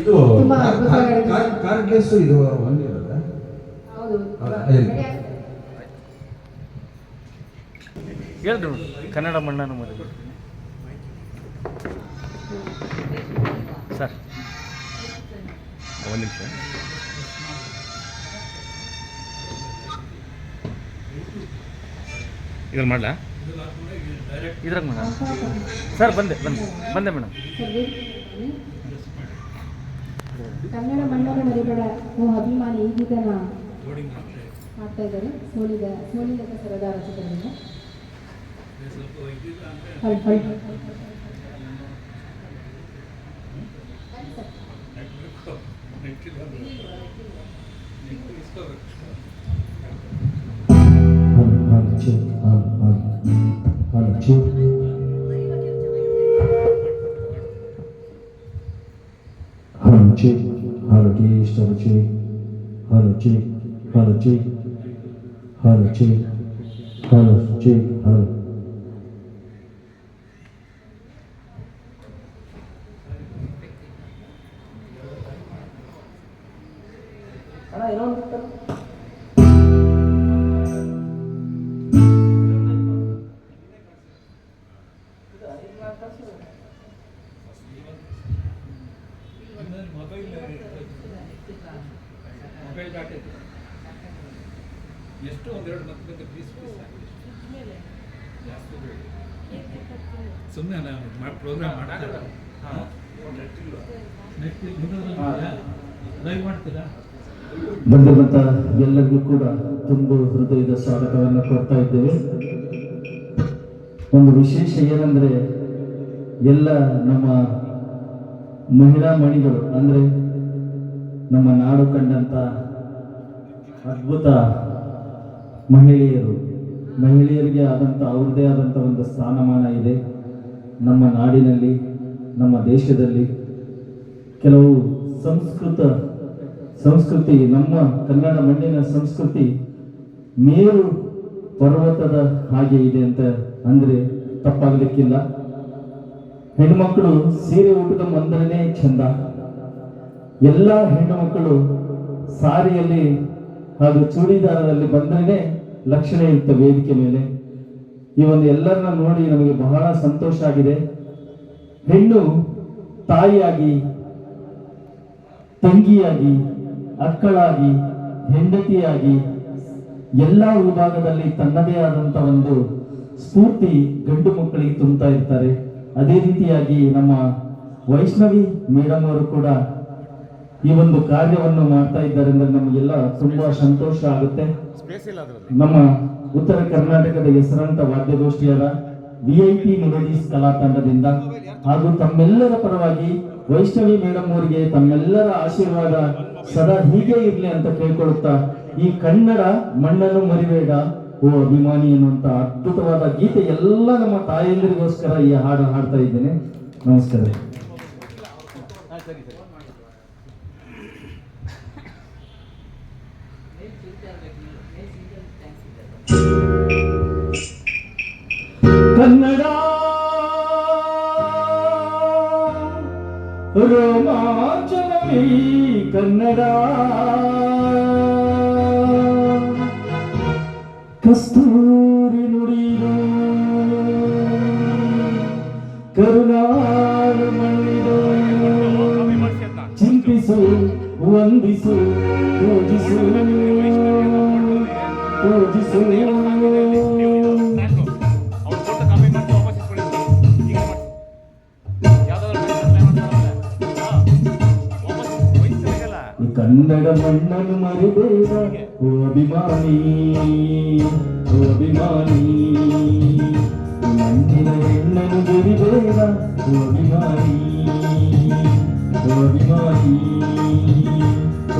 ಇದು cordless one. ಹೇಳ್ರಿ ಕನ್ನಡ ಮಣ್ಣನ್ನು ಮದುವೆ ಸರ್. ಒಂದು ನಿಮಿಷ. ಇದ್ರಲ್ಲಿ ಮಾಡಲಾ? ಇದ್ರಾಗ ಮೇಡಮ್ ಸರ್ ಬಂದೆ ಬಂದೆ ಬಂದೆ ಮೇಡಮ್. ಕನ್ನಡ ಮಣ್ಣನ್ನು ಮರಿಬೇಡ ಓ ಅಭಿಮಾನಿ ಈ ಗೀತನ ಮಾಡ್ತಾ ಇದ್ದಾರೆ ಸೋಲಿದ ಸೋಲಿದ ಸರದಾರ ಚಿತ್ರದಿಂದ Thank ಹಳ್ cheek, hollow cheek, hollow cheek, hollow. ಸುಮ್ಮನೆ ನಾನು ಪ್ರೋಗ್ರಾಮ್ ಮಾಡ್ತಾರೆ? ಲೈವ್ ಮಾಡ್ತೀರಾ? ಬಂದಿರುವಂತ ಎಲ್ಲರಿಗೂ ಕೂಡ ತುಂಬ ಹೃದಯದ ಸ್ವಾಗತವನ್ನು ಕೊಡ್ತಾ ಇದ್ದೇವೆ. ಒಂದು ವಿಶೇಷ ಏನಂದ್ರೆ ಎಲ್ಲ ನಮ್ಮ ಮಹಿಳಾ ಮಣಿಗಳು ಅಂದ್ರೆ ನಮ್ಮ ನಾಡು ಕಂಡಂತ ಅದ್ಭುತ ಮಹಿಳೆಯರು. ಮಹಿಳೆಯರಿಗೆ ಆದಂಥ ಅವ್ರದ್ದೇ ಆದಂಥ ಒಂದು ಸ್ಥಾನಮಾನ ಇದೆ. ನಮ್ಮ ನಾಡಿನಲ್ಲಿ, ನಮ್ಮ ದೇಶದಲ್ಲಿ ಕೆಲವು ಸಂಸ್ಕೃತ, ಸಂಸ್ಕೃತಿ, ನಮ್ಮ ಕನ್ನಡ ಮಣ್ಣಿನ ಸಂಸ್ಕೃತಿ ಮೇರು ಪರ್ವತದ ಹಾಗೆ ಇದೆ ಅಂತ ಅಂದ್ರೆ ತಪ್ಪಾಗಲಿಕ್ಕಿಲ್ಲ. ಹೆಣ್ಮಕ್ಳು ಸೀರೆ ಊಟದ ಮಂದರನೇ ಚಂದ. ಎಲ್ಲ ಹೆಣ್ಣು ಮಕ್ಕಳು ಸಾರಿಯಲ್ಲಿ ಹಾಗೂ ಚೂಡಿದಾರದಲ್ಲಿ ಬಂದ್ರೇ ಲಕ್ಷಣ ಇರುತ್ತೆ ವೇದಿಕೆ ಮೇಲೆ. ಈ ಒಂದು ಎಲ್ಲರನ್ನ ನೋಡಿ ನಮಗೆ ಬಹಳ ಸಂತೋಷ ಆಗಿದೆ. ಹೆಣ್ಣು ತಾಯಿಯಾಗಿ, ತಂಗಿಯಾಗಿ, ಅಕ್ಕಳಾಗಿ, ಹೆಂಡತಿಯಾಗಿ ಎಲ್ಲ ವಿಭಾಗದಲ್ಲಿ ತನ್ನದೇ ಆದಂತ ಒಂದು ಸ್ಫೂರ್ತಿ ಗಂಡು ಮಕ್ಕಳಿಗೆ ತುಂಬುತ್ತಾ ಇರ್ತಾರೆ. ಅದೇ ರೀತಿಯಾಗಿ ನಮ್ಮ ವೈಷ್ಣವಿ ಮೇಡಮ್ ಅವರು ಕೂಡ ಈ ಒಂದು ಕಾರ್ಯವನ್ನು ಮಾಡ್ತಾ ಇದ್ದಾರೆ ಅಂದ್ರೆ ನಮಗೆಲ್ಲ ತುಂಬಾ ಸಂತೋಷ ಆಗುತ್ತೆ. ನಮ್ಮ ಉತ್ತರ ಕರ್ನಾಟಕದ ಹೆಸರಾಂತ ವಾದ್ಯಗೋಷ್ಠಿಯಾದ ವಿಐಪಿ ಮೆಲೋಡೀಸ್ ಕಲಾ ತಂಡದಿಂದ ಹಾಗೂ ತಮ್ಮೆಲ್ಲರ ಪರವಾಗಿ ವೈಷ್ಣವಿ ಮೇಡಮ್ ಅವರಿಗೆ ತಮ್ಮೆಲ್ಲರ ಆಶೀರ್ವಾದ ಸದಾ ಹೀಗೆ ಇರ್ಲಿ ಅಂತ ಕೇಳ್ಕೊಳ್ಳುತ್ತಾ ಈ ಕನ್ನಡ ಮಣ್ಣನ್ನು ಮರಿಬೇಡ ಓ ಅಭಿಮಾನಿ ಎನ್ನುವಂತ ಅದ್ಭುತವಾದ ಗೀತೆ ಎಲ್ಲ ನಮ್ಮ ತಾಯಂದಿರಿಗೋಸ್ಕರ ಈ ಹಾಡು ಹಾಡ್ತಾ ಇದ್ದೇನೆ. ನಮಸ್ಕಾರ. ಕನ್ನಡ. ರೋಮಾಂಚನವೇ ಕನ್ನಡ. ಕಸ್ತೂರಿ ನುಡಿದು ಕರುಣಾರು ಮಣ್ಣಿದು ಚಿಂತಿಸು ವಂದಿಸು ಪೂಜಿಸು ಪೂಜಿಸು ವಹಿಸ್ತಾಗಲ್ಲ ಈ ಕನ್ನಡ ಮಣ್ಣನ್ನು ಮರಿಬೇಡ ಓ ಅಭಿಮಾನಿ ಓ ಅಭಿಮಾನಿ ಈ ಮಣ್ಣಿನ ಹೆಣ್ಣನ್ನು ಬೆರಿಬೇಡ ಓ ಅಭಿಮಾನಿ ಓ ಅಭಿಮಾನಿ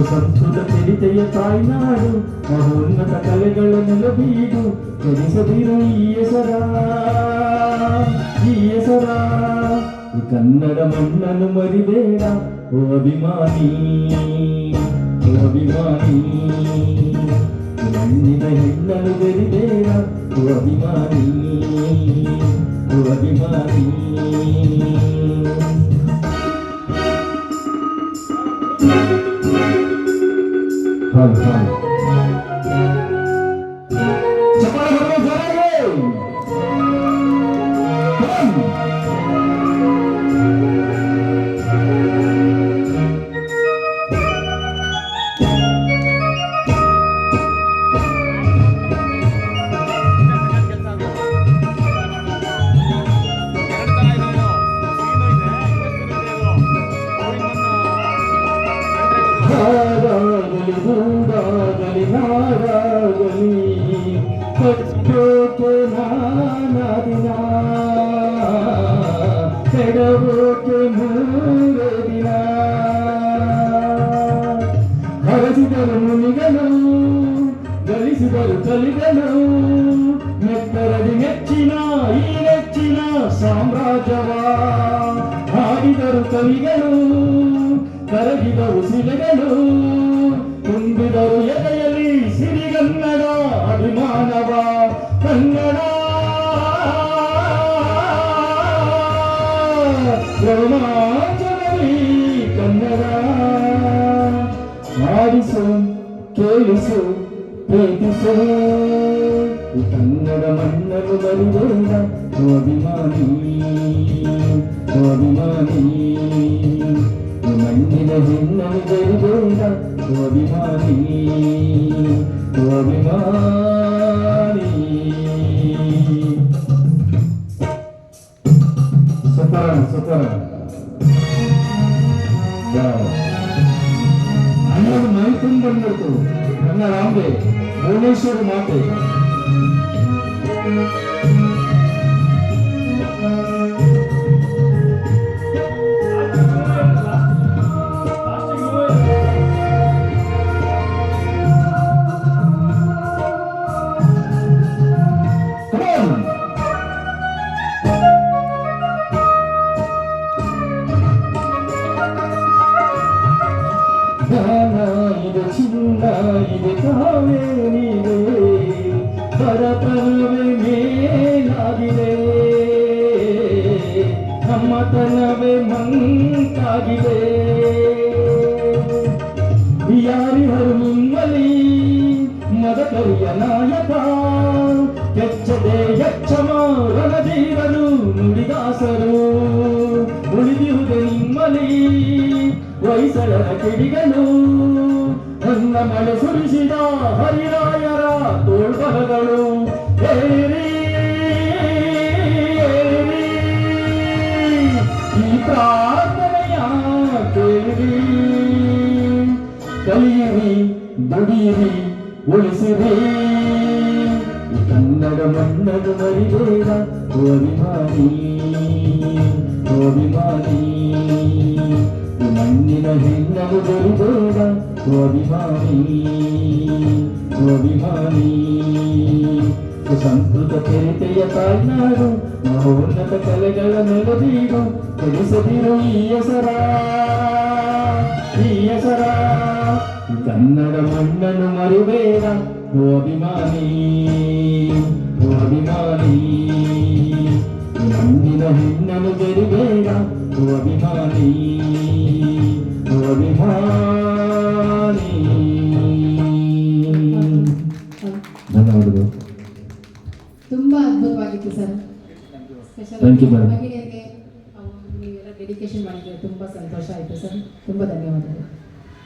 ಸಂಸ್ಕೃತ ಚರಿತೆಯ ತಾಯ್ನಾಡು ಮಹೋನ್ನತ ಕಲೆಗಳ ನೆಲಬೀಡು ಜನಿಸದಿರು ಈ ಹೆಸರ ಈ ಹೆಸರ ಈ ಕನ್ನಡ ಮಣ್ಣನ್ನು ಮರಿಬೇಡ ಓ ಅಭಿಮಾನಿ ಓ ಅಭಿಮಾನಿ ಮಣ್ಣಿನ ಹೆಣ್ಣನ್ನು ಬೆರಿಬೇಡ ಓ ಅಭಿಮಾನಿ ಓ ಅಭಿಮಾನಿ ಹಾಲು ಹಾಲು ಕಟ್ಟೋಕೆ ನಾನಾದಿನ ಕೆಡವೋಕೆ ಮೂರು ದಿನ ಹರಸಿದರು ಮುನಿಗಳು ಗಳಿಸಿದರು ಕಲಿಗಳು ಮೆತ್ತರದಿ ನೆಚ್ಚಿನ ಈ ನೆಚ್ಚಿನ ಸಾಮ್ರಾಜ್ಯವ ಹಾಡಿದರು ಕವಿಗಳು ಕರಗಿದರು ಶಿಲೆಗಳು శ్రవణాచరీ కన్నరా ఆడిసు కేలిసు ప్రీతిసు కన్నడ మన్నలు బరివేద అభిమాని అభిమాని మన్నిన హిన్నని జరివేద అభిమాని అభిమాని ಸುತರ ಸುತರ ಅನ್ನೋದು ಮೈ ತುಂಬ ಬಂದ್ಬಿಡ್ತು ನನ್ನ ರಾಂಬೆ ಭುವನೇಶ್ವರಿ ಮಾತೆ ಮಂಕಾಗಿದೆ ಯಾರಿಹರು ನಿಮ್ಮಲಿ ಮದಕರಿಯ ನಾಯಕ? ಕೆಚ್ಚದೆ ಎಚ್ಚಮ ರಣಧೀರನು ನುಡಿದಾಸರು. ಉಳಿದಿರುವುದು ನಿಮ್ಮಲಿ ಹೊಯ್ಸಳರ ಕಿಡಿಗಳು ನನ್ನ ಮಳೆ ಸುರಿಸಿದ ಹರಿರಾಯರ ತೋಳ್ಬರಗಳು. ಏರಿ, ದುಡಿಯಿರಿ ಉಳಿಸಿರಿ ಈ ಕನ್ನಡ ಮಣ್ಣನ್ನು ಮರಿಬೇಡ ಓ ಅಭಿಮಾನಿ ಓ ಅಭಿಮಾನಿ ಈ ಮಣ್ಣಿನ ಹೆಣ್ಣನ್ನು ಬರಿಬೇಡ ಓ ಅಭಿಮಾನಿ ಓ ಅಭಿಮಾನಿ ಸಂಸ್ಕೃತ ಚರಿತೆಯ ತಾಯ್ನಾಡು ಮಹೋನ್ನತ ಕಲೆಗಳ ನೆಲದೀಡು ಕೆಡಿಸದಿರು ಈ ಹೆಸರ ಈ ಹೆಸರ ಕನ್ನಡ ಮಣ್ಣನ್ನು ಮರಿಬೇಡ ಓ ಅಭಿಮಾನಿ ಓ ಅಭಿಮಾನಿ ಮಣ್ಣಿನ ಹೆಣ್ಣನ್ನು ಬೆರಿಬೇಡ ಓ ಅಭಿಮಾನಿ ಓ ಅಭಿಮಾನಿ ಧನ್ಯವಾದಗಳು ತುಂಬಾ ಅದ್ಭುತವಾಗಿತ್ತು sir special Thank you, madam. ಮಹಿಳೆಯರಿಗೆ ಅವು ನೀವೆಲ್ಲ ಡೆಡಿಕೇಶನ್ ಮಾಡಿದ್ರೆ ತುಂಬಾ ಸಂತೋಷ ಆಯಿತು ಸರ್ ತುಂಬಾ ಧನ್ಯವಾದಗಳು